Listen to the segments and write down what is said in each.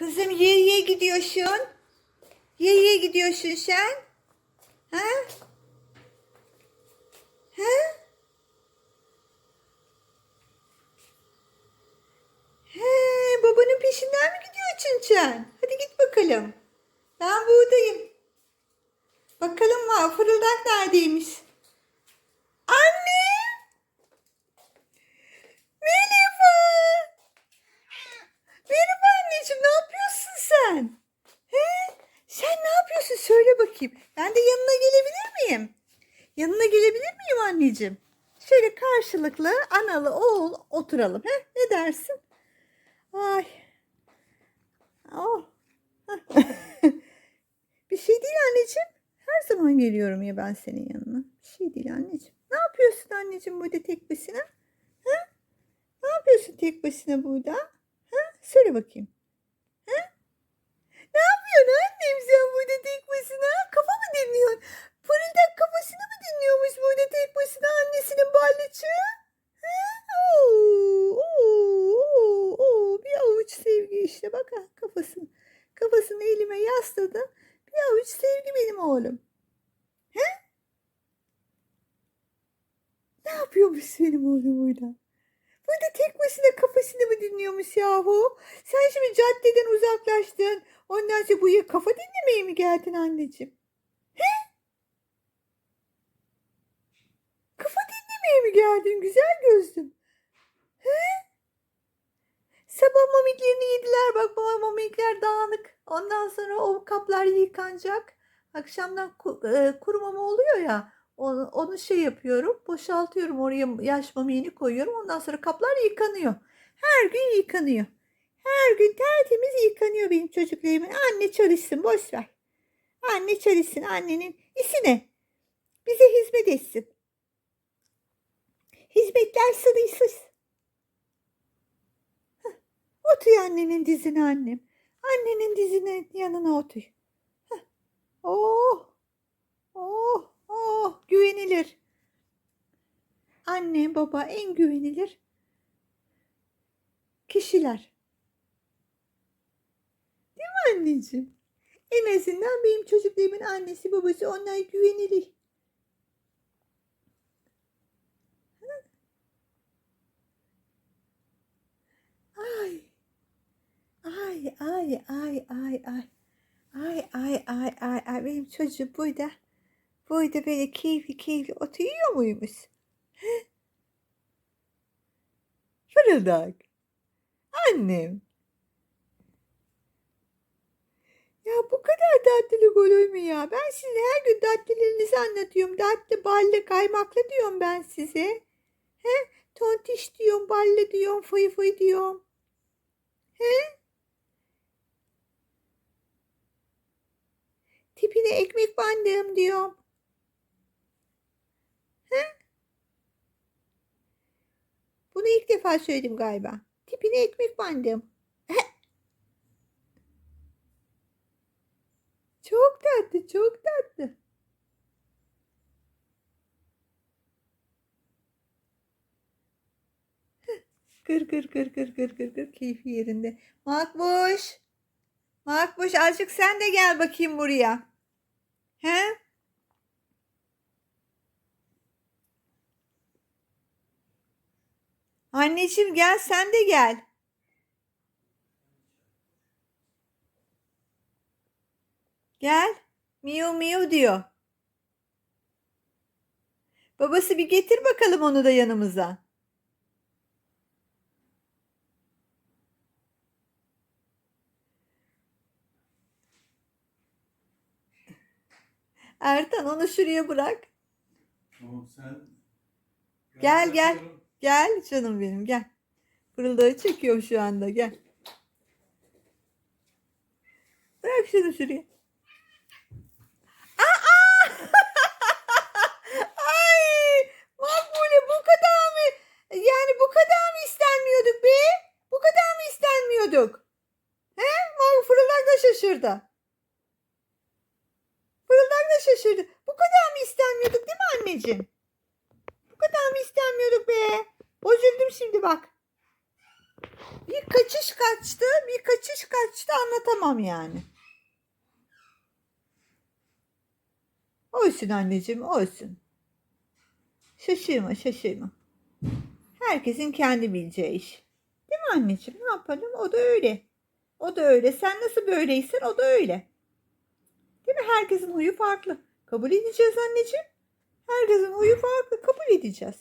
Kızım yeye gidiyorsun. Yeye gidiyorsun sen. Ha? Ha? He, babanın peşinden mi gidiyorsun sen? Hadi git bakalım. Ben buradayım. Bakalım var fırıldak neredeymiş? Anne! Merhaba! Merhaba anneciğim ne yapıyorsun sen? He? Sen ne yapıyorsun söyle bakayım. Ben de yanına gelebilir miyim? Yanına gelebilir miyim anneciğim? Şöyle karşılıklı analı oğul oturalım. He? Ne dersin? Ay. Oh. Bir şey değil anneciğim. Her zaman geliyorum ya ben senin yanına. Bir şey değil anneciğim. Ne yapıyorsun anneciğim burada tek başına? Ha? Ne yapıyorsun tek başına burada? Ha? Söyle bakayım. Ha? Ne yapıyorsun annem sen burada tek başına? Kafa mı dinliyorsun? Fırıldak kafasını mı dinliyormuş burada tek başına annesinin oo. Bir avuç sevgi işte bak kafasını. Kafasını elime yasladı. Bir avuç sevgi benim oğlum. He? Ne yapıyormuş benim oğlum burada? Burada tek başına kafasını mı dinliyormuş yahu? Sen şimdi caddeden uzaklaştın. Ondan sonra buraya kafa dinlemeye mi geldin anneciğim? He? Dinlemeye mi geldin güzel gözlüm? He? Sabah mamiklerini yediler. Bak baba mamikler dağınık. Ondan sonra o kaplar yıkanacak. Akşamdan e, kuru mama oluyor ya. Onu, onu şey yapıyorum. Boşaltıyorum oraya yaş mamiğini koyuyorum. Ondan sonra kaplar yıkanıyor. Her gün yıkanıyor. Her gün tertemiz yıkanıyor benim çocuklarımın. Anne çalışsın boş ver. Anne çalışsın. Annenin işi? Bize hizmet etsin. Hizmetler sınırsız. Otur annenin dizine annem. Annenin dizinin yanına otur. Heh. Oh, oh, oh, güvenilir. Anne, baba en güvenilir kişiler. Değil mi anneciğim? En azından benim çocuklarımın annesi babası onlar güvenilir. Ay. Ay ay ay ay ay. Ay ay ay ay ay benim çocuğum burada. Burada böyle keyifli keyifli oturuyor muymuş? He? Fırıldak. Annem. Ya bu kadar tatlı olur mu ya? Ben size her gün tatlılarınızı anlatıyorum. Tatlı, ballı, kaymaklı diyorum ben size. He? Tontiş diyorum, ballı diyorum, fıy fıy diyorum. He? Tipine ekmek bandım diyorum. He? Bunu ilk defa söyledim galiba. Tipine ekmek bandım. Çok tatlı, çok tatlı. Kır kır kır kır kır kır kır keyfi yerinde. Makbuş. Makbuş azıcık sen de gel bakayım buraya. He? Anneciğim gel sen de gel. Gel. Miu miu diyor. Babası bir getir bakalım onu da yanımıza. Ertan onu şuraya bırak. Tamam sen. Gel, gel. Gel canım benim gel. Fırıldağı çekiyorum şu anda gel. Bırak şunu şuraya. Aa! Ay! Makbule bu kadar mı? Yani bu kadar mı istenmiyorduk be? Bu kadar mı istenmiyorduk? He? Mak fırıldak da şaşırdı. Şaşırdı. Bu kadar mı istenmiyorduk değil mi anneciğim? Bu kadar mı istenmiyorduk be? Bozuldım şimdi bak. Bir kaçış kaçtı, bir kaçış kaçtı anlatamam yani. Olsun anneciğim, olsun. Şaşırma, şaşırma. Herkesin kendi bileceği iş. Değil mi anneciğim? Ne yapalım? O da öyle. O da öyle. Sen nasıl böyleysen o da öyle. Mi? Herkesin huyu farklı. Kabul edeceğiz anneciğim. Herkesin huyu farklı. Kabul edeceğiz.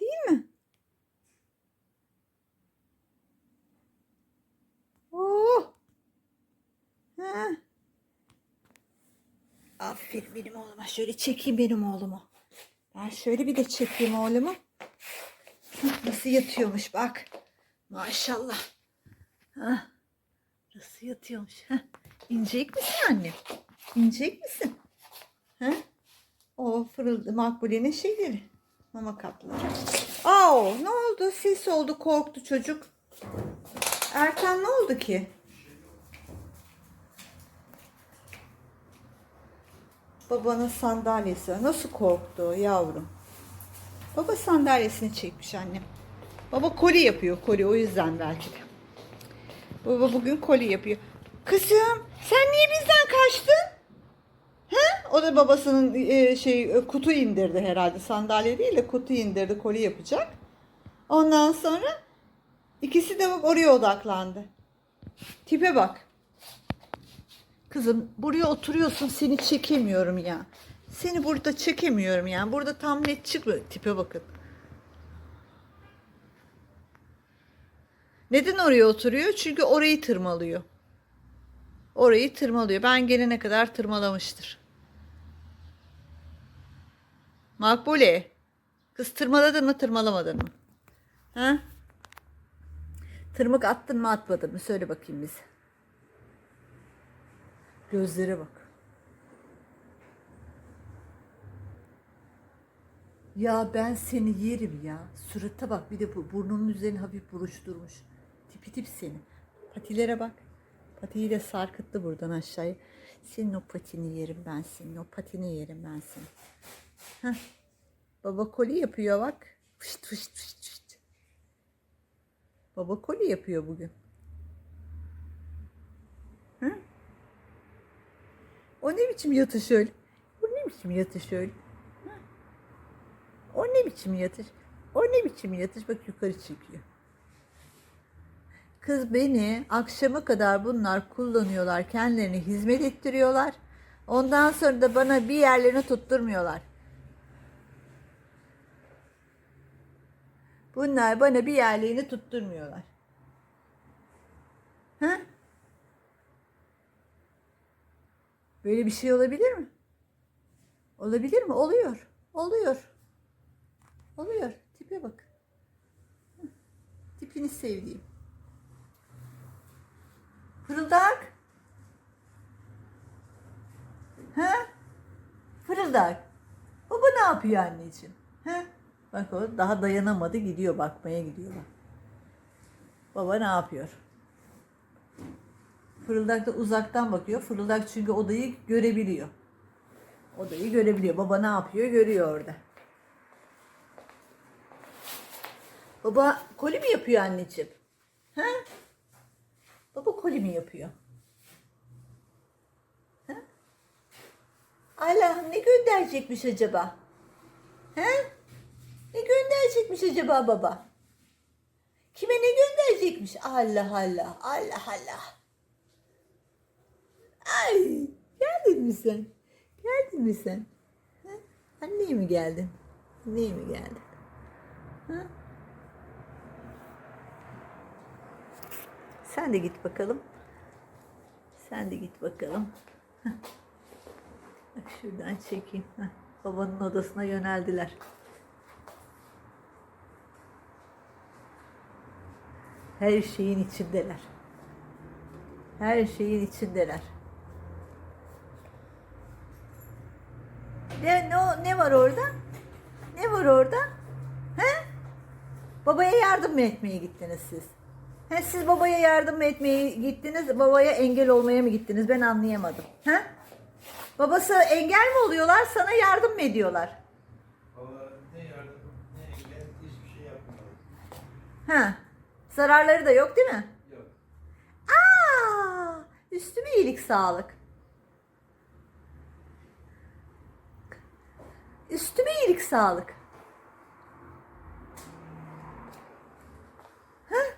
Değil mi? Oh. Ha. Aferin benim oğluma. Şöyle çekeyim benim oğlumu. Ben şöyle bir de çekeyim oğlumu. Nasıl yatıyormuş bak. Maşallah. Hah. Nasıl yatıyormuş. Hah. İnecek misin annem? İnecek misin? Ha? O fırıldı Makbule'nin şeyleri. Mama kapları. Aa, ne oldu? Ses oldu korktu çocuk. Erkan ne oldu ki? Babanın sandalyesi. Nasıl korktu yavrum? Baba sandalyesini çekmiş annem. Baba koli yapıyor koli o yüzden belki de. Baba bugün koli yapıyor. Kızım sen niye bizden kaçtın? He? O da babasının e, şey e, kutu indirdi herhalde. Sandalye değil de kutu indirdi koli yapacak. Ondan sonra ikisi de oraya odaklandı. Tipe bak. Kızım buraya oturuyorsun seni çekemiyorum ya. Seni burada çekemiyorum ya. Burada tam net çıkmıyor. Tipe bakın. Neden oraya oturuyor? Çünkü orayı tırmalıyor. Orayı tırmalıyor. Ben gelene kadar tırmalamıştır. Makbule. Kız tırmaladın mı tırmalamadın mı? Ha? Tırmık attın mı atmadın mı? Söyle bakayım bize. Gözlere bak. Ya ben seni yerim ya. Surata bak bir de bu burnunun üzerine hafif buruşturmuş. Tipi tip seni. Patilere bak. Patiyi de sarkıttı buradan aşağıya. Senin o patini yerim ben senin. O patini yerim ben senin. Heh. Baba koli yapıyor bak. Fışt fışt fışt fışt. Baba koli yapıyor bugün. Hı? O ne biçim yatış öyle? O ne biçim yatış öyle? Hı? O ne biçim yatış? O ne biçim yatış? Bak yukarı çekiyor. Kız beni akşama kadar bunlar kullanıyorlar. Kendilerini hizmet ettiriyorlar. Ondan sonra da bana bir yerlerini tutturmuyorlar. Bunlar bana bir yerlerini tutturmuyorlar. Ha? Böyle bir şey olabilir mi? Olabilir mi? Oluyor. Oluyor. Oluyor. Tipe bak. Tipini sevdiğim. Fırıldak. Ha? Fırıldak. Baba ne yapıyor anneciğim? Ha? Bak o daha dayanamadı gidiyor bakmaya gidiyor bak. Baba ne yapıyor? Fırıldak da uzaktan bakıyor. Fırıldak çünkü odayı görebiliyor. Odayı görebiliyor. Baba ne yapıyor görüyor orada. Baba koli mi yapıyor anneciğim? Ha? Baba koli mi yapıyor? Ha? Allah'ım ne gönderecekmiş acaba? He? Ne gönderecekmiş acaba baba? Kime ne gönderecekmiş? Allah Allah, Allah Allah. Ay, geldin mi sen? Geldin mi sen? Anneye mi geldin? Anneye mi geldin? Ha? Sen de git bakalım. Sen de git bakalım. Şuradan çekeyim. Babanın odasına yöneldiler. Her şeyin içindeler. Her şeyin içindeler. Ne, ne, ne var orada? Ne var orada? He? Babaya yardım mı etmeye gittiniz siz? He, siz babaya yardım etmeye gittiniz, babaya engel olmaya mı gittiniz? Ben anlayamadım. He? Babası engel mi oluyorlar, sana yardım mı ediyorlar? Valla ne yardım ne engel hiçbir şey yapmadım. Ha. Zararları da yok değil mi? Yok. Aa! Üstüme iyilik sağlık. Üstüme iyilik sağlık. Heh.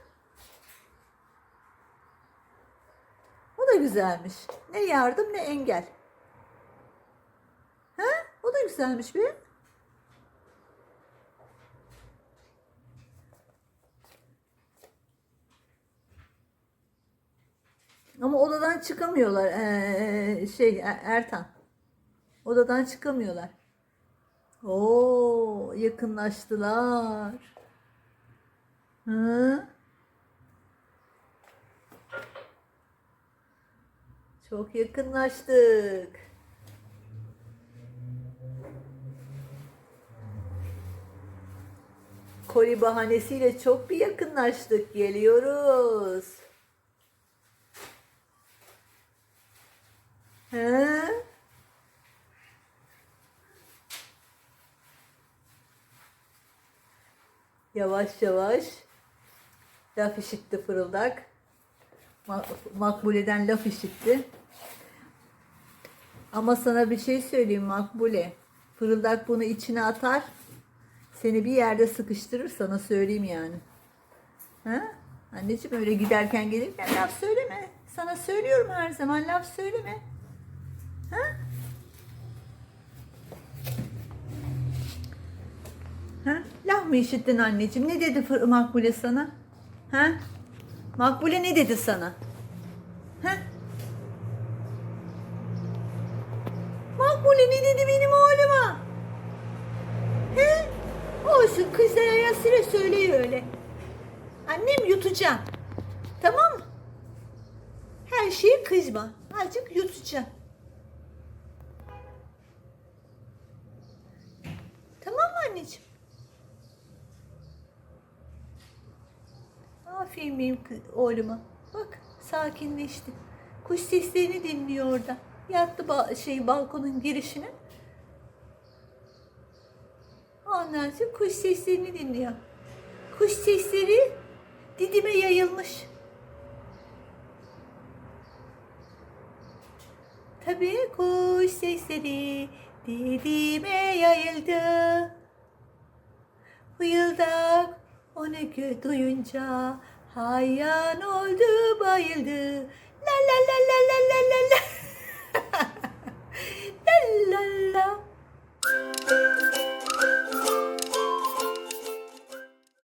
O da güzelmiş. Ne yardım ne engel. Ha? O da güzelmiş bir. Ama odadan çıkamıyorlar. Ee, şey Er- Ertan. Odadan çıkamıyorlar. Oo, yakınlaştılar. Hı? Çok yakınlaştık. Koli bahanesiyle çok bir yakınlaştık. Geliyoruz. He? Yavaş yavaş laf işitti fırıldak. Ma- Makbule'den laf işitti. Ama sana bir şey söyleyeyim Makbule. Fırıldak bunu içine atar. Seni bir yerde sıkıştırır sana söyleyeyim yani. Ha? Anneciğim öyle giderken gelirken laf söyleme. Sana söylüyorum her zaman laf söyleme. Ha? Ha? Laf mı işittin anneciğim? Ne dedi Fır- Makbule sana? Ha? Makbule ne dedi sana? Ha? Makbule ne dedi benim oğluma? He? Olsun kızlar arasıyla söyleyin öyle. Annem yutacağım. Tamam mı? Her şeye kızma. Azıcık yutacağım. Tamam mı anneciğim? Aferin benim oğluma. Bak sakinleşti. Kuş seslerini dinliyor orada. Yattı ba- şey balkonun girişine. Ondan sonra kuş seslerini dinliyor. Kuş sesleri didime yayılmış. Tabii kuş sesleri didime yayıldı. Fıyıldak onu duyunca hayyan oldu bayıldı. La la la la la la la la.